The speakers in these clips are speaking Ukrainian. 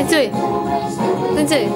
在这里，在这里。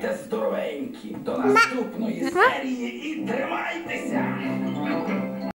Бувайте здоровенькі до наступної серії і тримайтеся!